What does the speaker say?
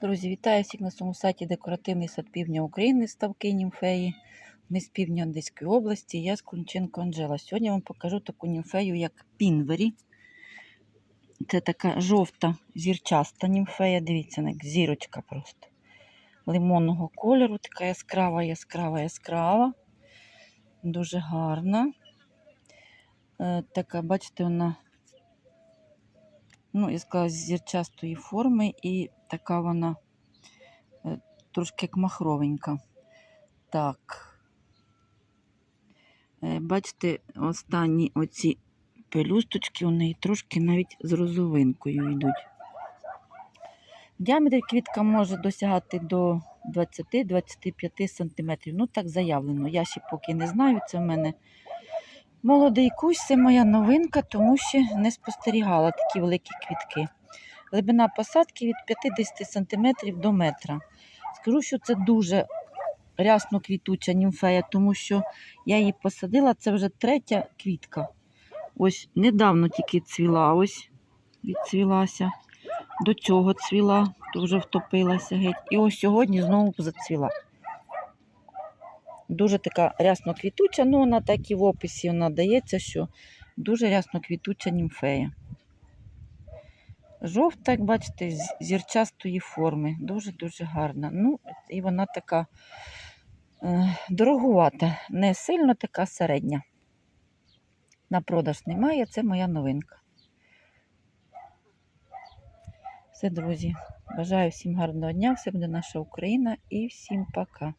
Друзі, вітаю всіх на своєму сайті Декоративний сад півдня України, ставки німфеї. Ми з півдня Одеської області, я з Кунченко Анжела. Сьогодні я вам покажу таку німфею, як Пінвері. Це така жовта зірчаста німфея. Дивіться, як зірочка просто. Лимонного кольору, така яскрава, яскрава, яскрава. Дуже гарна. Е, така, бачите, вона ну, я сказала, зірчастої форми, і така вона е, трошки як махровенька. Так. Е, Бачите, останні оці пелюсточки у неї трошки навіть з розовинкою йдуть. Діаметр квітка може досягати до 20-25 см. Ну, так заявлено. Я ще поки не знаю, це в мене Молодий кущ це моя новинка, тому що не спостерігала такі великі квітки. Глибина посадки від 50 см до метра. Скажу, що це дуже рясно квітуча німфея, тому що я її посадила, це вже третя квітка. Ось недавно тільки цвіла, ось відцвілася. До цього цвіла, то вже втопилася геть. І ось сьогодні знову зацвіла. Дуже така рясно квітуча, ну вона так і в описі вона дається, що дуже рясно квітуча німфея. Жовта, як бачите, зірчастої форми. Дуже-дуже гарна. Ну, і вона така е, дорогувата, не сильно така середня. На продаж немає, це моя новинка. Все, друзі. Бажаю всім гарного дня, все буде наша Україна і всім пока.